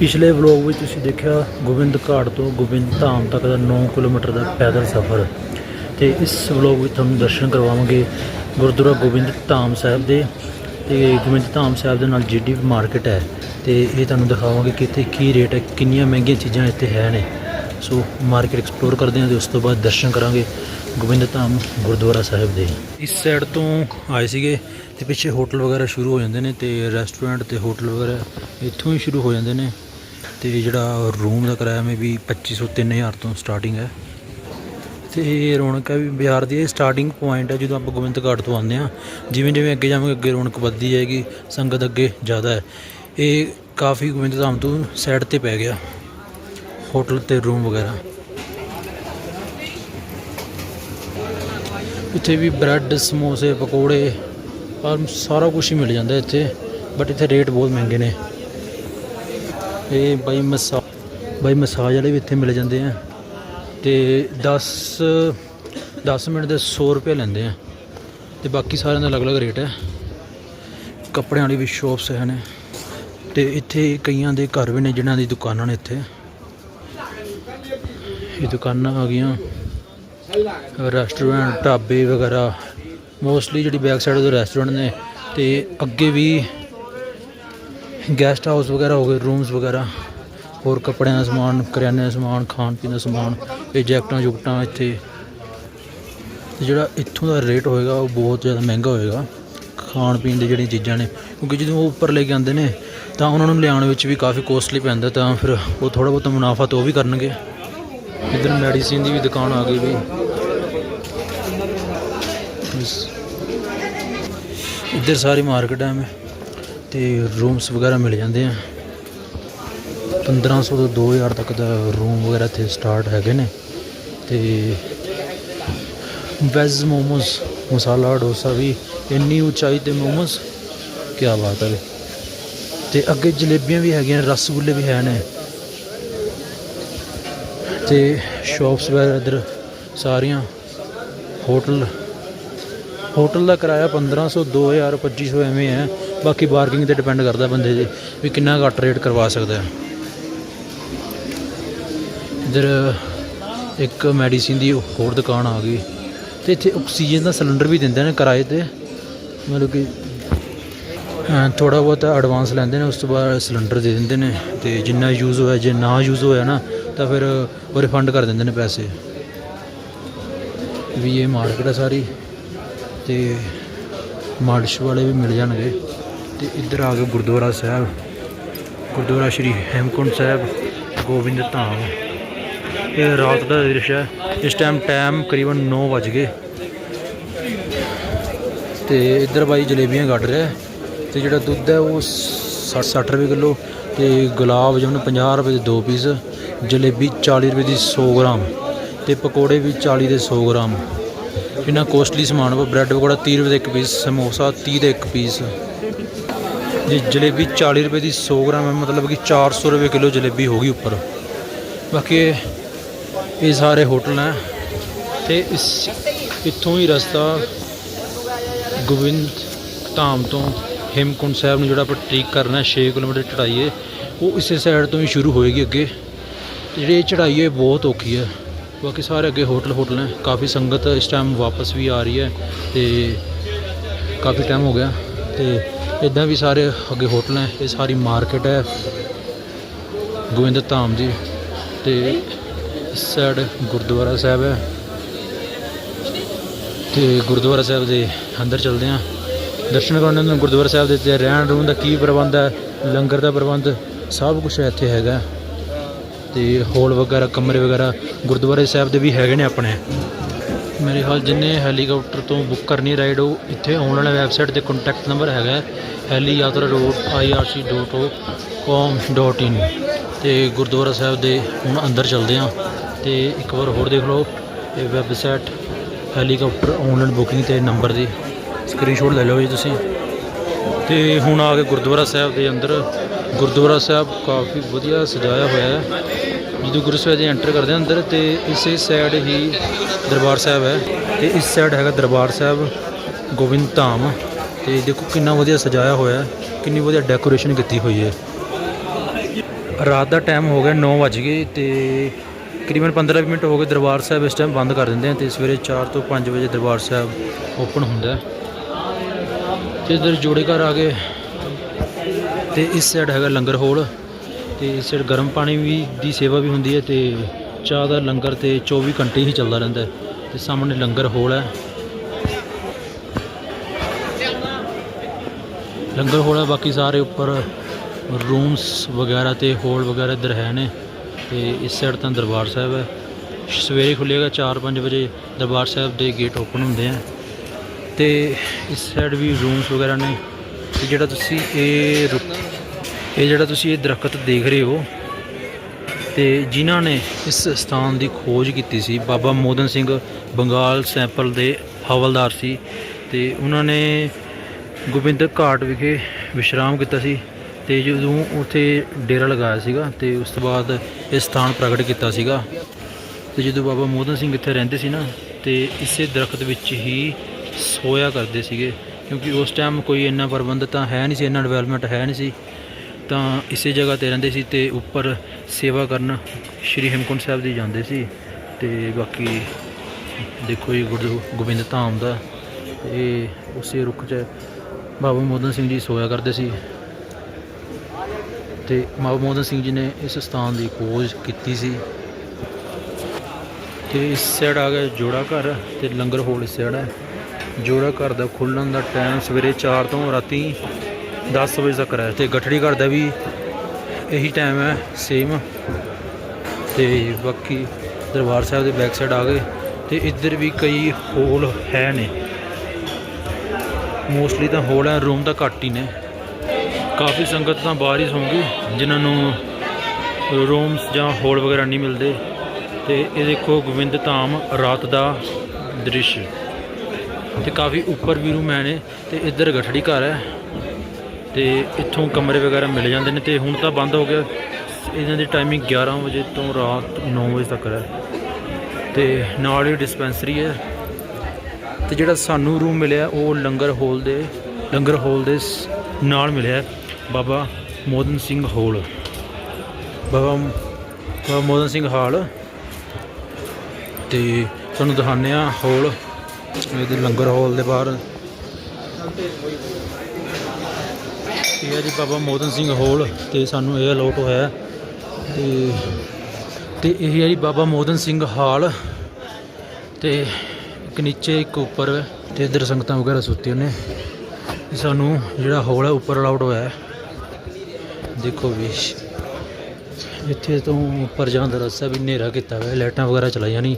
ਪਿਛਲੇ ਵਲੋਗ ਵਿੱਚ ਤੁਸੀਂ ਦੇਖਿਆ ਗੋਬਿੰਦ ਘਾਟ ਤੋਂ ਗੋਬਿੰਦ ਧਾਮ ਤੱਕ ਦਾ 9 ਕਿਲੋਮੀਟਰ ਦਾ ਪੈਦਲ ਸਫ਼ਰ। ਤੇ ਇਸ ਵਲੋਗ ਵਿੱਚ ਤੁਹਾਨੂੰ ਦਰਸ਼ਨ ਕਰਵਾਵਾਂਗੇ ਗੁਰਦੁਆਰਾ ਗੋਬਿੰਦ ਧਾਮ ਸਾਹਿਬ ਦੇ। ਤੇ ਗੋਬਿੰਦ ਧਾਮ ਸਾਹਿਬ ਦੇ ਨਾਲ ਜੀਡੀ ਮਾਰਕੀਟ ਹੈ, ਤੇ ਇਹ ਤੁਹਾਨੂੰ ਦਿਖਾਵਾਂਗੇ ਕਿ ਇੱਥੇ ਕੀ ਰੇਟ ਹੈ, ਕਿੰਨੀਆਂ ਮਹਿੰਗੀਆਂ ਚੀਜ਼ਾਂ ਇੱਥੇ ਹੈ ਨੇ। ਸੋ ਮਾਰਕੀਟ ਐਕਸਪਲੋਰ ਕਰਦੇ ਹਾਂ ਤੇ ਉਸ ਤੋਂ ਬਾਅਦ ਦਰਸ਼ਨ ਕਰਾਂਗੇ ਗੋਬਿੰਦ ਧਾਮ ਗੁਰਦੁਆਰਾ ਸਾਹਿਬ ਦੇ। ਇਸ ਸਾਈਡ ਤੋਂ ਆਏ ਸੀਗੇ ਤੇ ਪਿੱਛੇ ਹੋਟਲ ਵਗੈਰਾ ਸ਼ੁਰੂ ਹੋ ਜਾਂਦੇ ਨੇ ਤੇ ਰੈਸਟੋਰੈਂਟ ਤੇ ਹੋਟਲ ਵਗੈਰਾ ਇੱਥੋਂ ਹੀ ਸ਼ੁਰੂ ਹੋ ਜਾਂਦੇ ਨੇ। ਤੇ ਜਿਹੜਾ ਰੂਮ ਦਾ ਕਿਰਾਇਆ ਮੇ ਵੀ 2500 3000 ਤੋਂ ਸਟਾਰਟਿੰਗ ਹੈ। ਤੇ ਇਹ ਰੌਣਕ ਹੈ ਵੀ ਬਾਜ਼ਾਰ ਦੀ ਇਹ ਸਟਾਰਟਿੰਗ ਪੁਆਇੰਟ ਹੈ ਜਦੋਂ ਆਪਾਂ ਗੋਬਿੰਦ ਘਾਟ ਤੋਂ ਆਉਂਦੇ ਹਾਂ। ਜਿਵੇਂ ਜਿਵੇਂ ਅੱਗੇ ਜਾਵਾਂਗੇ, ਅੱਗੇ ਰੌਣਕ ਵੱਧਦੀ ਜਾਏਗੀ, ਸੰਗਤ ਅੱਗੇ ਜ਼ਿਆਦਾ ਹੈ। ਇਹ ਕਾਫੀ ਗੋਬਿੰਦ ਧਾਮ ਤੋਂ ਸਾਈਡ ਤੇ ਪੈ ਗਿਆ। ਹੋਟਲ ਤੇ ਰੂਮ ਵਗੈਰਾ। ਇੱਥੇ ਵੀ ਬ੍ਰੈਡ ਸਮੋਸੇ, ਪਕੌੜੇ ਪਰ ਸਾਰਾ ਕੁਝ ਹੀ ਮਿਲ ਜਾਂਦਾ ਇੱਥੇ। ਬਟ ਇੱਥੇ ਰੇਟ ਬਹੁਤ ਮਹਿੰਗੇ ਨੇ। ਇਹ ਬਾਈ ਮਸਾ ਬਾਈ ਮਸਾਜ ਵਾਲੇ ਵੀ ਇੱਥੇ ਮਿਲ ਜਾਂਦੇ ਆ ਤੇ 10 10 ਮਿੰਟ ਦੇ 100 ਰੁਪਏ ਲੈਂਦੇ ਆ। ਤੇ ਬਾਕੀ ਸਾਰਿਆਂ ਦਾ ਅਲੱਗ-ਅਲੱਗ ਰੇਟ ਹੈ ਕੱਪੜਿਆਂ ਵਾਲੀ ਵੀ ਸ਼ੋਪਸ ਹਨ ਤੇ ਇੱਥੇ ਕਈਆਂ ਦੇ ਘਰ ਵੀ ਨੇ ਜਿਨ੍ਹਾਂ ਦੀ ਦੁਕਾਨਾਂ ਨੇ ਇੱਥੇ। ਇਹ ਦੁਕਾਨਾਂ ਆ ਗਈਆਂ। ਰੈਸਟੋਰੈਂਟ ਢਾਬੇ ਵਗੈਰਾ। ਮੋਸਟਲੀ ਜਿਹੜੀ ਬੈਕ ਸਾਈਡ ਦੇ ਰੈਸਟੋਰੈਂਟ ਨੇ ਤੇ ਅੱਗੇ ਵੀ ਗੈਸਟ ਹਾਊਸ ਵਗੈਰਾ ਹੋ ਗਏ ਰੂਮਸ ਵਗੈਰਾ, ਹੋਰ ਕੱਪੜਿਆਂ ਦਾ ਸਮਾਨ, ਕਰਿਆਨੇ ਦਾ ਸਮਾਨ, ਖਾਣ ਪੀਣ ਦਾ ਸਮਾਨ, ਇਹ ਜੈਕਟਾਂ, ਜੁਕਟਾਂ ਇੱਥੇ। ਜਿਹੜਾ ਇੱਥੋਂ ਦਾ ਰੇਟ ਹੋਏਗਾ, ਉਹ ਬਹੁਤ ਜ਼ਿਆਦਾ ਮਹਿੰਗਾ ਹੋਏਗਾ, ਖਾਣ ਪੀਣ ਦੀ ਜਿਹੜੀਆਂ ਚੀਜ਼ਾਂ ਨੇ। ਕਿਉਂਕਿ ਜਦੋਂ ਉਹ ਉੱਪਰ ਲੈ ਕੇ ਆਉਂਦੇ ਨੇ, ਤਾਂ ਉਹਨਾਂ ਨੂੰ ਲਿਆਉਣ ਵਿੱਚ ਵੀ ਕਾਫੀ ਕੋਸਟਲੀ ਪੈਂਦਾ, ਤਾਂ ਫਿਰ ਉਹ ਥੋੜਾ ਬਹੁਤਾ ਮੁਨਾਫਾ ਤਾਂ ਉਹ ਵੀ ਕਰਨਗੇ। ਇਧਰ ਮੈਡੀਸਿਨ ਦੀ ਵੀ ਦੁਕਾਨ ਆ ਗਈ ਵੀ। ਇਸ- ਇੱਧਰ ਸਾਰੀ ਮਾਰਕੀਟ ਹੈ ਮੈਂ ਤੇ ਰੂਮਸ ਵਗੈਰਾ ਮਿਲ ਜਾਂਦੇ ਆ। 1500 ਤੋਂ 2000 ਤੱਕ ਦਾ ਰੂਮ ਵਗੈਰਾ ਇੱਥੇ ਸਟਾਰਟ ਹੈਗੇ ਨੇ। ਤੇ ਵੈਜ ਮੋਮੋਸ ਮਸਾਲਾ ਡੋਸਾ ਵੀ ਇੰਨੀ ਉਚਾਈ ਤੇ ਮੋਮੋਸ ਕੀ ਬਾਤ ਹੈ ਤੇ ਅੱਗੇ ਜਲੇਬੀਆਂ ਵੀ ਹੈਗੀਆਂ ਰਸਗੁੱਲੇ ਵੀ ਹੈ ਨੇ। ਤੇ ਸ਼ਾਪਸ ਵਗੈਰਾ ਇੱਧਰ ਸਾਰੀਆਂ ਹੋਟਲ ਹੋਟਲ ਦਾ ਕਿਰਾਇਆ 1500 2000 2500 ਐਵੇਂ ਹੈ। ਬਾਕੀ ਬਾਰਕਿੰਗ ਤੇ ਡਿਪੈਂਡ ਕਰਦਾ ਬੰਦੇ ਦੇ ਵੀ ਕਿੰਨਾ ਘੱਟ ਰੇਟ ਕਰਵਾ ਸਕਦਾ ਹੈ। ਇੱਧਰ ਇੱਕ ਮੈਡੀਸਿਨ ਦੀ ਹੋਰ ਦੁਕਾਨ ਆ ਗਈ ਤੇ ਇੱਥੇ ਆਕਸੀਜਨ ਦਾ ਸਿਲੰਡਰ ਵੀ ਦਿੰਦੇ ਨੇ ਕਿਰਾਏ ਤੇ। ਮਤਲਬ ਕਿ ਥੋੜਾ ਬਹੁਤ ਐਡਵਾਂਸ ਲੈਂਦੇ ਨੇ, ਉਸ ਤੋਂ ਬਾਅਦ ਸਿਲੰਡਰ ਦੇ ਦਿੰਦੇ ਨੇ ਤੇ ਜਿੰਨਾ ਯੂਜ਼ ਹੋਇਆ, ਜੇ ਨਾ ਯੂਜ਼ ਹੋਇਆ ਨਾ, ਤਾਂ ਫਿਰ ਉਹ ਰਿਫੰਡ ਕਰ ਦਿੰਦੇ ਨੇ ਪੈਸੇ। ਵੀ ਇਹ ਮਾਰਕੀਟ ਹੈ ਸਾਰੀ ਤੇ ਮਾਰਸ਼ ਵਾਲੇ ਵੀ ਮਿਲ ਜਾਣਗੇ। ਤੇ ਇੱਧਰ ਆ ਗਏ ਗੁਰਦੁਆਰਾ ਸਾਹਿਬ। ਗੁਰਦੁਆਰਾ ਸ਼੍ਰੀ ਹੇਮਕੁੰਟ ਸਾਹਿਬ, ਗੋਬਿੰਦ ਧਾਮ। ਇਹ ਰਾਤ ਦਾ ਦ੍ਰਿਸ਼ ਹੈ। ਇਸ ਟਾਈਮ ਟਾਈਮ ਕਰੀਬਨ 9 ਵਜ ਗਏ। ਤੇ ਇੱਧਰ ਬਾਈ ਜਲੇਬੀਆਂ ਕੱਢ ਰਿਹਾ ਹੈ। ਤੇ ਜਿਹੜਾ ਦੁੱਧ ਹੈ ਉਹ 60 60 ਰੁਪਏ ਕਿਲੋ। ਤੇ ਗੁਲਾਬ ਜਾਮੁਨ 50 ਰੁਪਏ ਦੇ ਦੋ ਪੀਸ। ਜਲੇਬੀ 40 ਰੁਪਏ ਦੀ 100 ਗ੍ਰਾਮ। ਤੇ ਪਕੌੜੇ ਵੀ 40 ਦੇ 100 ਗ੍ਰਾਮ। ਇੰਨਾ ਕੋਸਟਲੀ ਸਮਾਨ ਵਾ। ਬ੍ਰੈਡ ਪਕੌੜਾ 30 ਰੁਪਏ ਦਾ ਇੱਕ ਪੀਸ। ਸਮੋਸਾ 30 ਦਾ ਇੱਕ ਪੀਸ। ਜੇ, ਜਲੇਬੀ 40 ਰੁਪਏ ਦੀ 100 ਗ੍ਰਾਮ ਹੈ, ਮਤਲਬ ਕਿ 400 ਰੁਪਏ ਕਿਲੋ ਜਲੇਬੀ ਹੋ ਗਈ ਉੱਪਰ। ਬਾਕੀ ਇਹ ਸਾਰੇ ਹੋਟਲ ਹੈ ਤੇ ਇਸ, ਇੱਥੋਂ ਹੀ ਰਸਤਾ ਗੋਬਿੰਦ ਧਾਮ ਤੋਂ ਹੇਮਕੁੰਡ ਸਾਹਿਬ ਨੂੰ ਜਿਹੜਾ ਆਪਾਂ ਟ੍ਰੇਕ ਕਰਨਾ 6 ਕਿਲੋਮੀਟਰ ਚੜਾਈ ਹੈ, ਉਹ ਇਸੇ ਸਾਈਡ ਤੋਂ ਹੀ ਸ਼ੁਰੂ ਹੋਏਗੀ ਅੱਗੇ। ਤੇ ਜਿਹੜੀ ਇਹ ਚੜਾਈ ਹੈ, ਇਹ ਬਹੁਤ ਔਖੀ ਹੈ। ਬਾਕੀ ਸਾਰੇ ਅੱਗੇ ਹੋਟਲ ਹੋਟਲ ਨੇ। ਕਾਫੀ ਸੰਗਤ ਇਸ ਟਾਈਮ ਵਾਪਸ ਵੀ ਆ ਰਹੀ ਹੈ ਤੇ ਕਾਫੀ ਟਾਈਮ ਹੋ ਗਿਆ ਤੇ ਇਦਾਂ ਵੀ ਸਾਰੇ ਅੱਗੇ ਹੋਟਲ ਹੈ, ਇਹ ਸਾਰੀ ਮਾਰਕੀਟ ਹੈ। ਗੋਬਿੰਦ ਧਾਮ ਜੀ ਤੇ ਇਸ ਸਾਈਡ ਗੁਰਦੁਆਰਾ ਸਾਹਿਬ ਹੈ। ਤੇ ਗੁਰਦੁਆਰਾ ਸਾਹਿਬ ਦੇ ਅੰਦਰ ਚਲਦੇ ਹਾਂ। ਦਰਸ਼ਨ ਕਰਨ ਨੂੰ ਗੁਰਦੁਆਰਾ ਸਾਹਿਬ ਦੇ ਤੇ ਰਹਿਣ ਰੂਣ ਦਾ ਕੀ ਪ੍ਰਬੰਧ ਹੈ, ਲੰਗਰ ਦਾ ਪ੍ਰਬੰਧ, ਸਭ ਕੁਝ ਇੱਥੇ ਹੈਗਾ। ਤੇ ਹੋਲ ਵਗੈਰਾ, ਕਮਰੇ ਵਗੈਰਾ ਗੁਰਦੁਆਰੇ ਸਾਹਿਬ ਦੇ ਵੀ ਹੈਗੇ ਨੇ ਆਪਣੇ। ਮੇਰੇ ਖਿਆਲ ਜਿੰਨੇ ਹੈਲੀਕਾਪਟਰ ਤੋਂ ਬੁੱਕ ਕਰਨੀ ਰਾਈਡ ਉਹ ਇੱਥੇ ਆਉਣ ਵਾਲਾ ਵੈਬਸਾਈਟ ਤੇ ਕੰਟੈਕਟ ਨੰਬਰ ਹੈਗਾ ਹੈਲੀ ਯਾਤਰਾ ਰੋਡ irc.com.in ਤੇ ਗੁਰਦੁਆਰਾ ਸਾਹਿਬ ਦੇ ਹੁਣ ਅੰਦਰ ਚੱਲਦੇ ਹਾਂ। ਤੇ ਇੱਕ ਵਾਰ ਹੋਰ ਦੇਖ ਲਓ, ਇਹ ਵੈਬਸਾਈਟ ਹੈਲੀਕਾਪਟਰ ਆਨਲਾਈਨ ਬੁਕਿੰਗ ਤੇ ਨੰਬਰ ਦੀ ਸਕਰੀਨਸ਼ਾਟ ਲੈ ਲਓ ਜੀ ਤੁਸੀਂ। ਤੇ ਹੁਣ ਆ ਕੇ ਗੁਰਦੁਆਰਾ ਸਾਹਿਬ ਦੇ ਅੰਦਰ। ਗੁਰਦੁਆਰਾ ਸਾਹਿਬ ਕਾਫੀ ਵਧੀਆ ਸਜਾਇਆ ਹੋਇਆ ਹੈ। ਜਦੋਂ ਗੁਰੂ ਸਾਹਿਬ ਦੇ ਐਂਟਰ ਕਰਦੇ ਹਾਂ ਅੰਦਰ ਤੇ ਇਸੇ ਸਾਈਡ ਹੀ ਦਰਬਾਰ ਸਾਹਿਬ ਹੈ ਤੇ ਇਸ ਸਾਈਡ ਹੈਗਾ ਦਰਬਾਰ ਸਾਹਿਬ, ਗੋਬਿੰਦ ਧਾਮ ਤੇ ਦੇਖੋ ਕਿੰਨਾ ਵਧੀਆ ਸਜਾਇਆ ਹੋਇਆ ਹੈ, ਕਿੰਨੀ ਵਧੀਆ ਡੈਕੋਰੇਸ਼ਨ ਕੀਤੀ ਹੋਈ ਹੈ। ਰਾਤ ਦਾ ਟਾਈਮ ਹੋ ਗਿਆ 9 ਵਜ ਗਏ ਤੇ ਤਕਰੀਬਨ 15 ਮਿੰਟ ਹੋ ਗਏ ਦਰਬਾਰ ਸਾਹਿਬ ਇਸ ਟਾਈਮ ਬੰਦ ਕਰ ਦਿੰਦੇ ਆ ਤੇ ਸਵੇਰੇ 4 ਤੋਂ 5 ਵਜੇ ਦਰਬਾਰ ਸਾਹਿਬ ਓਪਨ ਹੁੰਦਾ ਹੈ। ਤੇ ਇਧਰ ਜੋੜੇ ਘਰ ਆ ਗਏ ਤੇ ਇਸ ਸਾਈਡ ਹੈਗਾ ਲੰਗਰ ਹੋਲ ਤੇ ਇਸ ਸਾਈਡ ਗਰਮ ਪਾਣੀ ਵੀ ਦੀ ਸੇਵਾ ਵੀ ਹੁੰਦੀ ਹੈ ਤੇ ਚਾਹ ਦਾ ਲੰਗਰ ਤੇ 24 ਘੰਟੇ ਹੀ ਚੱਲਦਾ ਰਹਿੰਦਾ ਹੈ ਤੇ ਸਾਹਮਣੇ ਲੰਗਰ ਹੋਲ ਹੈ। ਲੰਗਰ ਹੋਲ ਹੈ, ਬਾਕੀ ਸਾਰੇ ਉੱਪਰ ਰੂਮਸ ਵਗੈਰਾ ਤੇ ਹੋਲ ਵਗੈਰਾ ਇੱਧਰ ਹੈ ਨੇ ਤੇ ਇਸ ਸਾਈਡ ਤਾਂ ਦਰਬਾਰ ਸਾਹਿਬ ਹੈ। ਸਵੇਰੇ ਖੁੱਲੇਗਾ 4-5 ਵਜੇ ਦਰਬਾਰ ਸਾਹਿਬ ਦੇ ਗੇਟ ਓਪਨ ਹੁੰਦੇ ਆ। ਤੇ ਇਸ ਸਾਈਡ ਵੀ ਰੂਮਸ ਵਗੈਰਾ ਨੇ। ਤੇ ਜਿਹੜਾ ਤੁਸੀਂ ਇਹ ਰੁੱਖ- ਇਹ ਜਿਹੜਾ ਤੁਸੀਂ ਇਹ ਦਰਖਤ ਦੇਖ ਰਹੇ ਹੋ ਤੇ ਜਿਨ੍ਹਾਂ ਨੇ ਇਸ ਸਥਾਨ ਦੀ ਖੋਜ ਕੀਤੀ ਸੀ, ਬਾਬਾ ਮੋਦਨ ਸਿੰਘ ਬੰਗਾਲ ਸੈਂਪਲ ਦੇ ਹਵਲਦਾਰ ਸੀ ਤੇ ਉਹਨਾਂ ਨੇ ਗੋਬਿੰਦ ਘਾਟ ਵਿਖੇ ਵਿਸ਼ਰਾਮ ਕੀਤਾ ਸੀ ਤੇ ਜਦੋਂ ਉੱਥੇ ਡੇਰਾ ਲਗਾਇਆ ਸੀਗਾ ਤੇ ਉਸ ਤੋਂ ਬਾਅਦ ਇਹ ਸਥਾਨ ਪ੍ਰਗਟ ਕੀਤਾ ਸੀਗਾ। ਤੇ ਜਦੋਂ ਬਾਬਾ ਮੋਦਨ ਸਿੰਘ ਇੱਥੇ ਰਹਿੰਦੇ ਸੀ ਨਾ, ਤੇ ਇਸੇ ਦਰਖਤ ਵਿੱਚ ਹੀ ਸੋਇਆ ਕਰਦੇ ਸੀਗੇ ਕਿਉਂਕਿ ਉਸ ਟਾਈਮ ਕੋਈ ਇੰਨਾ ਪ੍ਰਬੰਧ ਤਾਂ ਹੈ ਨਹੀਂ ਸੀ, ਇੰਨਾ ਡਿਵੈਲਪਮੈਂਟ ਹੈ ਨਹੀਂ ਸੀ। ਤਾਂ ਇਸੇ ਜਗ੍ਹਾ ਤੇ ਰਹਿੰਦੇ ਸੀ ਤੇ ਉੱਪਰ ਸੇਵਾ ਕਰਨ ਸ਼੍ਰੀ ਹੇਮਕੁੰਟ ਸਾਹਿਬ ਦੀ ਜਾਂਦੇ ਸੀ ਤੇ ਬਾਕੀ ਦੇਖੋ ਜੀ ਗੁਰੂ ਗੋਬਿੰਦ ਧਾਮ ਦਾ ਇਹ ਉਸੇ ਰੁੱਖ 'ਚ ਬਾਬਾ ਮੋਦਨ ਸਿੰਘ ਜੀ ਸੋਇਆ ਕਰਦੇ ਸੀ। ਤੇ ਬਾਬਾ ਮੋਦਨ ਸਿੰਘ ਜੀ ਨੇ ਇਸ ਸਥਾਨ ਦੀ ਖੋਜ ਕੀਤੀ ਸੀ। ਤੇ ਇਸ ਸਾਈਡ ਆ ਗਿਆ ਜੋੜਾ ਘਰ ਤੇ ਲੰਗਰ ਹੋਲ ਇਸ ਸਾਈਡ ਹੈ। ਜੋੜਾ ਘਰ ਦਾ ਖੁੱਲਣ ਦਾ ਟਾਈਮ ਸਵੇਰੇ 4 ਤੋਂ ਰਾਤੀ 10 ਵਜੇ ਤੱਕ ਹੈ ਤੇ ਗਠੜੀ ਘਰ ਦਾ ਵੀ ਇਹੀ ਟਾਈਮ ਹੈ ਸੇਮ ਤੇ ਬਾਕੀ ਦਰਬਾਰ ਸਾਹਿਬ ਦੇ ਬੈਕ ਸਾਈਡ ਆ ਗਏ ਤੇ ਇੱਧਰ ਵੀ ਕਈ ਹੋਲ ਹੈ ਨੇ। ਮੋਸਟਲੀ ਤਾਂ ਹੋਲ ਹੈ ਰੂਮ ਤਾਂ ਘੱਟ ਹੀ ਨੇ। ਕਾਫੀ ਸੰਗਤ ਤਾਂ ਬਾਹਰ ਹੀ ਸੌਂਗੀ, ਜਿਨ੍ਹਾਂ ਨੂੰ ਰੂਮਸ ਜਾਂ ਹੋਲ ਵਗੈਰਾ ਨਹੀਂ ਮਿਲਦੇ। ਤੇ ਇਹ ਦੇਖੋ ਗੋਬਿੰਦ ਧਾਮ ਰਾਤ ਦਾ ਦ੍ਰਿਸ਼। ਤੇ ਕਾਫੀ ਉੱਪਰ ਵੀ ਰੂਮ ਹੈ ਨੇ, ਤੇ ਇੱਧਰ ਗਠੜੀ ਘਰ ਹੈ। ਤੇ ਇੱਥੋਂ ਕਮਰੇ ਵਗੈਰਾ ਮਿਲ ਜਾਂਦੇ ਨੇ ਤੇ ਹੁਣ ਤਾਂ ਬੰਦ ਹੋ ਗਿਆ। ਇਹਨਾਂ ਦੀ ਟਾਈਮਿੰਗ 11 ਵਜੇ ਤੋਂ ਰਾਤ 9 ਵਜੇ ਤੱਕ ਹੈ। ਤੇ ਨਾਲ ਹੀ ਡਿਸਪੈਂਸਰੀ ਹੈ। ਤੇ ਜਿਹੜਾ ਸਾਨੂੰ ਰੂਮ ਮਿਲਿਆ, ਉਹ ਲੰਗਰ ਹੋਲ ਦੇ, ਲੰਗਰ ਹੋਲ ਦੇ ਨਾਲ ਮਿਲਿਆ ਬਾਬਾ ਮੋਦਨ ਸਿੰਘ ਹੋਲ। ਬਾਬਾ ਬਾਬਾ ਮੋਦਨ ਸਿੰਘ ਹਾਲ। ਤੇ ਤੁਹਾਨੂੰ ਦਿਖਾਉਂਦੇ ਆ ਹੋਲ। ਇਹਦੇ ਲੰਗਰ ਹਾਲ ਦੇ ਬਾਹਰ। ਇਹ ਹੈ ਜੀ ਬਾਬਾ ਮੋਦਨ ਸਿੰਘ ਹੋਲ ਤੇ ਸਾਨੂੰ ਇਹ ਅਲੋਟ ਹੋਇਆ। ਹੈ। ਤੇ ਤੇ ਇਹ ਹੈ ਜੀ ਬਾਬਾ ਮੋਦਨ ਸਿੰਘ ਹਾਲ ਤੇ ਇੱਕ ਨੀਚੇ ਇੱਕ ਉੱਪਰ ਤੇ ਇਧਰ ਸੰਗਤਾਂ ਵਗੈਰਾ ਸੁੱਤੀਆਂ ਨੇ ਸਾਨੂੰ ਜਿਹੜਾ ਹੋਲ ਹੈ ਉੱਪਰ ਅਲਾਉਡ ਹੋਇਆ। ਦੇਖੋ ਵੀ, ਇੱਥੇ ਤੋਂ ਉੱਪਰ ਜਾਣ ਦਾ ਰਸਤਾ ਵੀ ਹਨੇਰਾ ਕੀਤਾ ਹੋਇਆ, ਲਾਈਟਾਂ ਵਗੈਰਾ ਚਲਾਈਆਂ ਨਹੀਂ।